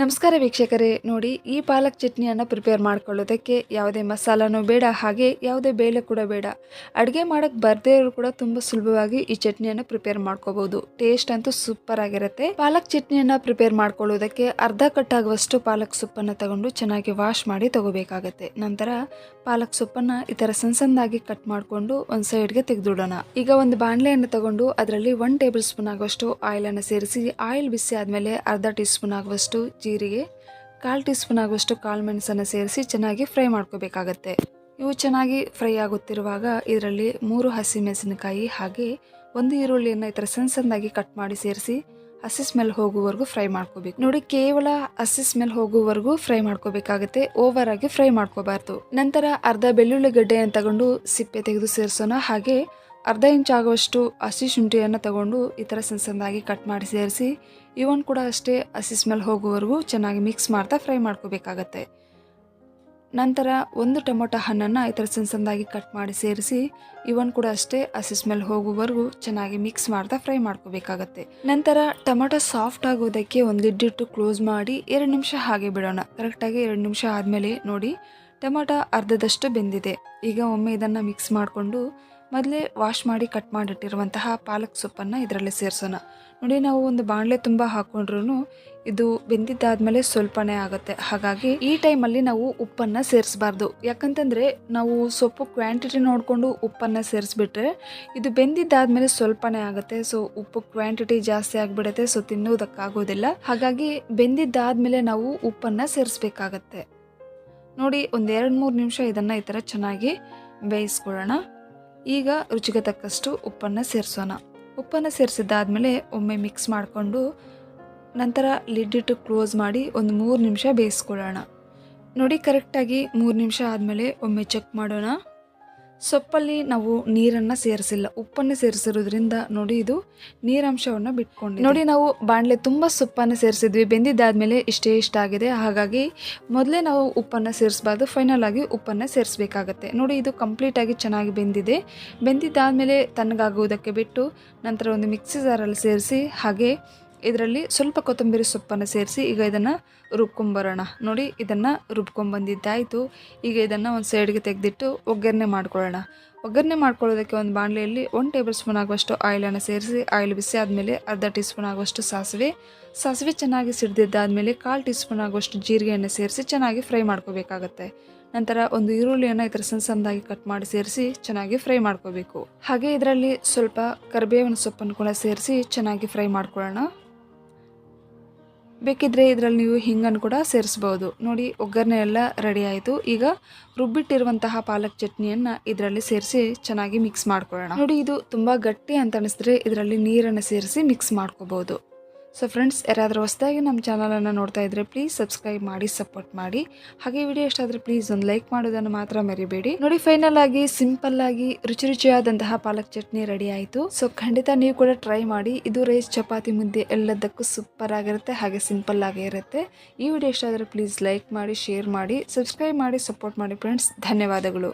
ನಮಸ್ಕಾರ ವೀಕ್ಷಕರೇ, ನೋಡಿ, ಈ ಪಾಲಕ್ ಚಟ್ನಿಯನ್ನು ಪ್ರಿಪೇರ್ ಮಾಡ್ಕೊಳ್ಳೋದಕ್ಕೆ ಯಾವುದೇ ಮಸಾಲನೂ ಬೇಡ, ಹಾಗೆ ಯಾವುದೇ ಬೇಳೆ ಕೂಡ ಬೇಡ. ಅಡುಗೆ ಮಾಡೋಕ್ಕೆ ಬರದೇ ಇರೋ ಕೂಡ ತುಂಬ ಸುಲಭವಾಗಿ ಈ ಚಟ್ನಿಯನ್ನು ಪ್ರಿಪೇರ್ ಮಾಡ್ಕೋಬಹುದು ಟೇಸ್ಟ್ ಅಂತೂ ಸೂಪರ್ ಆಗಿರುತ್ತೆ. ಪಾಲಕ್ ಚಟ್ನಿಯನ್ನು ಪ್ರಿಪೇರ್ ಮಾಡ್ಕೊಳ್ಳೋದಕ್ಕೆ ಅರ್ಧ ಕಟ್ಟಾಗುವಷ್ಟು ಪಾಲಕ್ ಸೊಪ್ಪನ್ನು ತಗೊಂಡು ಚೆನ್ನಾಗಿ ವಾಶ್ ಮಾಡಿ ತಗೋಬೇಕಾಗತ್ತೆ. ನಂತರ ಪಾಲಕ್ ಸೊಪ್ಪನ್ನು ಈ ಥರ ಸಣ್ಣ ಸಣ್ಣದಾಗಿ ಕಟ್ ಮಾಡಿಕೊಂಡು ಒಂದು ಸೈಡ್ಗೆ ತೆಗೆದುಡೋಣ. ಈಗ ಒಂದು ಬಾಣಲೆಯನ್ನು ತಗೊಂಡು ಅದರಲ್ಲಿ ಒನ್ ಟೇಬಲ್ ಸ್ಪೂನ್ ಆಗುವಷ್ಟು ಆಯಿಲನ್ನು ಸೇರಿಸಿ ಆಯಿಲ್ ಬಿಸಿ ಆದಮೇಲೆ ಅರ್ಧ ಟೀ ಸ್ಪೂನ್ ಆಗುವಷ್ಟು ಜೀರಿಗೆ, ಕಾಲು ಟೀ ಸ್ಪೂನ್ ಆಗುವಷ್ಟು ಕಾಳು ಮೆಣಸನ್ನು ಸೇರಿಸಿ ಚೆನ್ನಾಗಿ ಫ್ರೈ ಮಾಡ್ಕೋಬೇಕಾಗತ್ತೆ. ಇವು ಚೆನ್ನಾಗಿ ಫ್ರೈ ಆಗುತ್ತಿರುವಾಗ ಇದರಲ್ಲಿ ಮೂರು ಹಸಿ ಮೆಣಸಿನಕಾಯಿ ಹಾಗೆ ಒಂದು ಈರುಳ್ಳಿಯನ್ನು ಈ ಥರ ಸಣ್ಣ ಸಣ್ಣದಾಗಿ ಕಟ್ ಮಾಡಿ ಸೇರಿಸಿ ಹಸಿ ಸ್ಮೆಲ್ ಹೋಗುವವರೆಗೂ ಫ್ರೈ ಮಾಡ್ಕೋಬೇಕು. ನೋಡಿ, ಕೇವಲ ಹಸಿ ಸ್ಮೆಲ್ ಹೋಗುವವರೆಗೂ ಫ್ರೈ ಮಾಡ್ಕೋಬೇಕಾಗುತ್ತೆ. ಓವರ್ ಆಗಿ ಫ್ರೈ ಮಾಡ್ಕೋಬಾರ್ದು. ನಂತರ ಅರ್ಧ ಬೆಳ್ಳುಳ್ಳಿ ಗಡ್ಡೆಯನ್ನು ತಗೊಂಡು ಸಿಪ್ಪೆ ತೆಗೆದು ಸೇರಿಸೋಣ. ಹಾಗೆ ಅರ್ಧ ಇಂಚ್ ಆಗುವಷ್ಟು ಹಸಿ ಶುಂಠಿಯನ್ನು ತಗೊಂಡು ಈ ಥರ ಸಣ್ಣ ಸಣ್ಣದಾಗಿ ಕಟ್ ಮಾಡಿ ಸೇರಿಸಿ ಇವನ್ ಕೂಡ ಅಷ್ಟೇ ಹಸಿ ಸ್ಮೆಲ್ ಹೋಗುವವರೆಗೂ ಚೆನ್ನಾಗಿ ಮಿಕ್ಸ್ ಮಾಡ್ತಾ ಫ್ರೈ ಮಾಡ್ಕೋಬೇಕಾಗತ್ತೆ. ನಂತರ ಒಂದು ಟೊಮೊಟೊ ಹಣ್ಣನ್ನು ಈ ಥರ ಸಣ್ಣ ಸಣ್ಣದಾಗಿ ಕಟ್ ಮಾಡಿ ಸೇರಿಸಿ ಇವನ್ ಕೂಡ ಅಷ್ಟೇ ಹಸಿ ಸ್ಮೆಲ್ ಹೋಗುವವರೆಗೂ ಚೆನ್ನಾಗಿ ಮಿಕ್ಸ್ ಮಾಡ್ತಾ ಫ್ರೈ ಮಾಡ್ಕೋಬೇಕಾಗತ್ತೆ. ನಂತರ ಟೊಮೊಟೊ ಸಾಫ್ಟ್ ಆಗೋದಕ್ಕೆ ಒಂದು ಲಿಡ್ಡಿಟ್ಟು ಕ್ಲೋಸ್ ಮಾಡಿ ಎರಡು ನಿಮಿಷ ಹಾಗೆ ಬಿಡೋಣ. ಕರೆಕ್ಟಾಗಿ ಎರಡು ನಿಮಿಷ ಆದಮೇಲೆ ನೋಡಿ ಟೊಮೊಟೊ ಅರ್ಧದಷ್ಟು ಬೆಂದಿದೆ. ಈಗ ಒಮ್ಮೆ ಇದನ್ನು ಮಿಕ್ಸ್ ಮಾಡಿಕೊಂಡು ಮೊದಲೇ ವಾಶ್ ಮಾಡಿ ಕಟ್ ಮಾಡಿಟ್ಟಿರುವಂತಹ ಪಾಲಕ್ ಸೊಪ್ಪನ್ನು ಇದರಲ್ಲಿ ಸೇರಿಸೋಣ. ನೋಡಿ ನಾವು ಒಂದು ಬಾಣಲೆ ತುಂಬ ಹಾಕ್ಕೊಂಡ್ರೂ ಇದು ಬೆಂದಿದ್ದಾದ್ಮೇಲೆ ಸ್ವಲ್ಪನೇ ಆಗುತ್ತೆ. ಹಾಗಾಗಿ ಈ ಟೈಮಲ್ಲಿ ನಾವು ಉಪ್ಪನ್ನು ಸೇರಿಸಬಾರ್ದು. ಯಾಕಂತಂದರೆ ನಾವು ಸೊಪ್ಪು ಕ್ವಾಂಟಿಟಿ ನೋಡಿಕೊಂಡು ಉಪ್ಪನ್ನು ಸೇರಿಸ್ಬಿಟ್ರೆ ಇದು ಬೆಂದಿದ್ದಾದ್ಮೇಲೆ ಸ್ವಲ್ಪನೇ ಆಗುತ್ತೆ. ಸೊ ಉಪ್ಪು ಕ್ವಾಂಟಿಟಿ ಜಾಸ್ತಿ ಆಗಿಬಿಡುತ್ತೆ. ಸೊ ತಿನ್ನೋದಕ್ಕಾಗೋದಿಲ್ಲ ಹಾಗಾಗಿ ಬೆಂದಿದ್ದಾದ್ಮೇಲೆ ನಾವು ಉಪ್ಪನ್ನು ಸೇರಿಸ್ಬೇಕಾಗತ್ತೆ. ನೋಡಿ ಒಂದು ಎರಡು ಮೂರು ನಿಮಿಷ ಇದನ್ನು ಈ ಥರ ಚೆನ್ನಾಗಿ ಬೇಯಿಸ್ಕೊಳ್ಳೋಣ. ಈಗ ರುಚಿಗೆ ತಕ್ಕಷ್ಟು ಉಪ್ಪನ್ನು ಸೇರಿಸೋಣ. ಉಪ್ಪನ್ನು ಸೇರಿಸಿದ್ದಾದಮೇಲೆ ಒಮ್ಮೆ ಮಿಕ್ಸ್ ಮಾಡಿಕೊಂಡು ನಂತರ ಲಿಡ್ಡಿಟ್ಟು ಕ್ಲೋಸ್ ಮಾಡಿ ಒಂದು ಮೂರು ನಿಮಿಷ ಬೇಯಿಸ್ಕೊಳ್ಳೋಣ. ನೋಡಿ ಕರೆಕ್ಟಾಗಿ ಮೂರು ನಿಮಿಷ ಆದಮೇಲೆ ಒಮ್ಮೆ ಚೆಕ್ ಮಾಡೋಣ. ಸೊಪ್ಪಲ್ಲಿ ನಾವು ನೀರನ್ನು ಸೇರಿಸಿಲ್ಲ, ಉಪ್ಪನ್ನು ಸೇರಿಸಿರೋದ್ರಿಂದ ನೋಡಿ ಇದು ನೀರಂಶವನ್ನು ಬಿಟ್ಕೊಂಡು ನೋಡಿ ನಾವು ಬಾಣಲೆ ತುಂಬ ಸೊಪ್ಪನ್ನು ಸೇರಿಸಿದ್ವಿ, ಬೆಂದಿದ್ದಾದಮೇಲೆ ಇಷ್ಟೇ ಇಷ್ಟ ಆಗಿದೆ. ಹಾಗಾಗಿ ಮೊದಲೇ ನಾವು ಉಪ್ಪನ್ನು ಸೇರಿಸಬಾರ್ದು ಫೈನಲ್ ಆಗಿ ಉಪ್ಪನ್ನು ಸೇರಿಸಬೇಕಾಗತ್ತೆ. ನೋಡಿ ಇದು ಕಂಪ್ಲೀಟಾಗಿ ಚೆನ್ನಾಗಿ ಬೆಂದಿದೆ. ಬೆಂದಿದ್ದಾದಮೇಲೆ ತಣ್ಣಗಾಗುವುದಕ್ಕೆ ಬಿಟ್ಟು ನಂತರ ಒಂದು ಮಿಕ್ಸಿ ಜಾರಲ್ಲಿ ಸೇರಿಸಿ, ಹಾಗೆ ಇದರಲ್ಲಿ ಸ್ವಲ್ಪ ಕೊತ್ತಂಬರಿ ಸೊಪ್ಪನ್ನು ಸೇರಿಸಿ ಈಗ ಇದನ್ನು ರುಬ್ಕೊಂಬರೋಣ. ನೋಡಿ, ಇದನ್ನು ರುಬ್ಕೊಂಬಂದಿದ್ದಾಯಿತು ಈಗ ಇದನ್ನು ಒಂದು ಸೈಡ್ಗೆ ತೆಗೆದಿಟ್ಟು ಒಗ್ಗರಣೆ ಮಾಡ್ಕೊಳ್ಳೋಣ. ಒಗ್ಗರಣೆ ಮಾಡ್ಕೊಳ್ಳೋದಕ್ಕೆ ಒಂದು ಬಾಣಲೆಯಲ್ಲಿ ಒಂದು ಟೇಬಲ್ ಸ್ಪೂನ್ ಆಗುವಷ್ಟು ಆಯಿಲನ್ನು ಸೇರಿಸಿ ಆಯಿಲ್ ಬಿಸಿ ಆದಮೇಲೆ ಅರ್ಧ ಟೀ ಸ್ಪೂನ್ ಆಗುವಷ್ಟು ಸಾಸಿವೆ. ಸಾಸಿವೆ ಚೆನ್ನಾಗಿ ಸಿಡ್ದಿದ್ದಾದಮೇಲೆ ಕಾಲು ಟೀ ಸ್ಪೂನ್ ಆಗುವಷ್ಟು ಜೀರಿಗೆಯನ್ನು ಸೇರಿಸಿ ಚೆನ್ನಾಗಿ ಫ್ರೈ ಮಾಡ್ಕೋಬೇಕಾಗತ್ತೆ. ನಂತರ ಒಂದು ಈರುಳ್ಳಿಯನ್ನು ಈ ಥರ ಸಣ್ಣ ಸಣ್ಣದಾಗಿ ಕಟ್ ಮಾಡಿ ಸೇರಿಸಿ ಚೆನ್ನಾಗಿ ಫ್ರೈ ಮಾಡ್ಕೋಬೇಕು. ಹಾಗೆ ಇದರಲ್ಲಿ ಸ್ವಲ್ಪ ಕರಿಬೇವಿನ ಸೊಪ್ಪನ್ನು ಕೂಡ ಸೇರಿಸಿ ಚೆನ್ನಾಗಿ ಫ್ರೈ ಮಾಡ್ಕೊಳ್ಳೋಣ. ಬೇಕಿದ್ರೆ ಇದರಲ್ಲಿ ನೀವು ಹಿಂಗನ್ನು ಕೂಡ ಸೇರಿಸ್ಬೋದು. ನೋಡಿ, ಒಗ್ಗರಣೆ ಎಲ್ಲ ರೆಡಿ ಆಯಿತು. ಈಗ ರುಬ್ಬಿಟ್ಟಿರುವಂತಹ ಪಾಲಕ್ ಚಟ್ನಿಯನ್ನು ಇದರಲ್ಲಿ ಸೇರಿಸಿ ಚೆನ್ನಾಗಿ ಮಿಕ್ಸ್ ಮಾಡ್ಕೊಳ್ಳೋಣ. ನೋಡಿ, ಇದು ತುಂಬ ಗಟ್ಟಿ ಅಂತ ಅನಿಸಿದ್ರೆ ಇದರಲ್ಲಿ ನೀರನ್ನು ಸೇರಿಸಿ ಮಿಕ್ಸ್ ಮಾಡ್ಕೋಬಹುದು ಸೊ ಫ್ರೆಂಡ್ಸ್ ಯಾರಾದರೂ ಹೊಸದಾಗಿ ನಮ್ಮ ಚಾನಲನ್ನು ನೋಡ್ತಾ ಇದ್ದರೆ ಪ್ಲೀಸ್ ಸಬ್ಸ್ಕ್ರೈಬ್ ಮಾಡಿ ಸಪೋರ್ಟ್ ಮಾಡಿ. ಹಾಗೆ ವಿಡಿಯೋ ಇಷ್ಟ ಆದರೆ ಪ್ಲೀಸ್ ಒಂದು ಲೈಕ್ ಮಾಡೋದನ್ನು ಮಾತ್ರ ಮರಿಬೇಡಿ. ನೋಡಿ ಫೈನಲ್ ಆಗಿ ಸಿಂಪಲ್ ಆಗಿ ರುಚಿ ರುಚಿಯಾದಂತಹ ಪಾಲಕ್ ಚಟ್ನಿ ರೆಡಿ ಆಯಿತು. ಸೊ ಖಂಡಿತ ನೀವು ಕೂಡ ಟ್ರೈ ಮಾಡಿ. ಇದು ರೈಸ್ ಚಪಾತಿ, ಮುದ್ದೆ ಎಲ್ಲದಕ್ಕೂ ಸೂಪರ್ ಆಗಿರುತ್ತೆ, ಹಾಗೆ ಸಿಂಪಲ್ ಆಗೇ ಇರುತ್ತೆ. ಈ ವಿಡಿಯೋ ಇಷ್ಟ ಆದರೆ ಪ್ಲೀಸ್ ಲೈಕ್ ಮಾಡಿ ಶೇರ್ ಮಾಡಿ ಸಬ್ಸ್ಕ್ರೈಬ್ ಮಾಡಿ ಸಪೋರ್ಟ್ ಮಾಡಿ ಫ್ರೆಂಡ್ಸ್ ಧನ್ಯವಾದಗಳು.